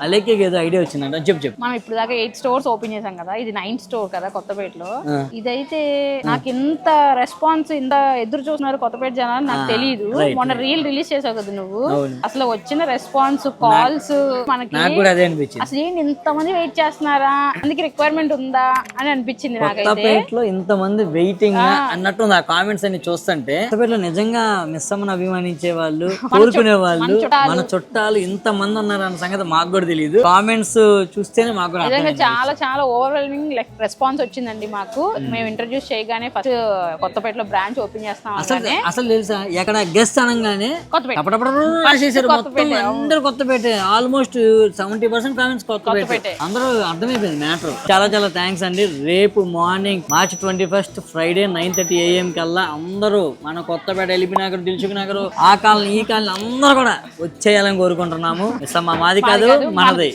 అలేకే ఏదో ఐడియా వచ్చిందంట. చెప్పు చెప్పు. మనం ఇప్పుడు దాకా ఎయిట్ స్టోర్స్ ఓపెన్ చేసాం కదా ఇది నైన్త్ స్టోర్ కదా కొత్తపేటలో. ఇదైతే నాకు ఇంత రెస్పాన్స్ ఇంత ఎదురు చూస్తున్నారు కొత్తపేట జనాలు నాకు తెలియదు మొన్న రీల్ రిలీజ్ చేసావు కదా నువ్వు. అసలు వచ్చిన రెస్పాన్స్ కాల్స్ మనకి అసలు ఏంటి ఇంతమంది వెయిట్ చేస్తున్నారా? అందుకే రిక్వైర్మెంట్ ఉందా అని అనిపించింది కొత్తపేటలో ఇంత మంది వెయిటింగ్ అన్నట్టు ఆ కామెంట్స్ అన్ని చూస్తుంటే కొత్తపేటలో నిజంగా మిస్ అమ్మను అభిమానించే వాళ్ళు కోరుకునే వాళ్ళు చుట్టాలు. మన చుట్టాలు ఇంత మంది ఉన్నారు అన్న సంగతి మాకు కూడా తెలియదు కామెంట్స్ చూస్తేనే మాకు నిజంగా. చాలా చాలా ఓవర్వెల్మింగ్ రెస్పాన్స్ వచ్చిందండి మాకు. మేము ఇంట్రడ్యూస్ చేయగానే ఫస్ట్ కొత్తపేటలో బ్రాంచ్ ఓపెన్ చేస్తాం అసలు అసలు తెలుసా? ఎక్కడ గెస్ట్ అనగానే మొత్తం. అందరు Kothapeta. Almost seventy percent comments Kothapeta. కొత్తపేటే. అందరూ అర్థమైపోయింది మ్యాటర్ చాలా చాలా థ్యాంక్స్ అండి. రేపు morning March twenty first Friday nine thirty AM కల్లా అందరూ మన కొత్తపేట ఎలిపి నగర్ దిల్చుక్ నగర్ ఆ కాలనీ ఈ కాలనీ అందరూ కూడా వచ్చేయాలని కోరుకుంటున్నాము. అమ్మ మాది కాదు మనది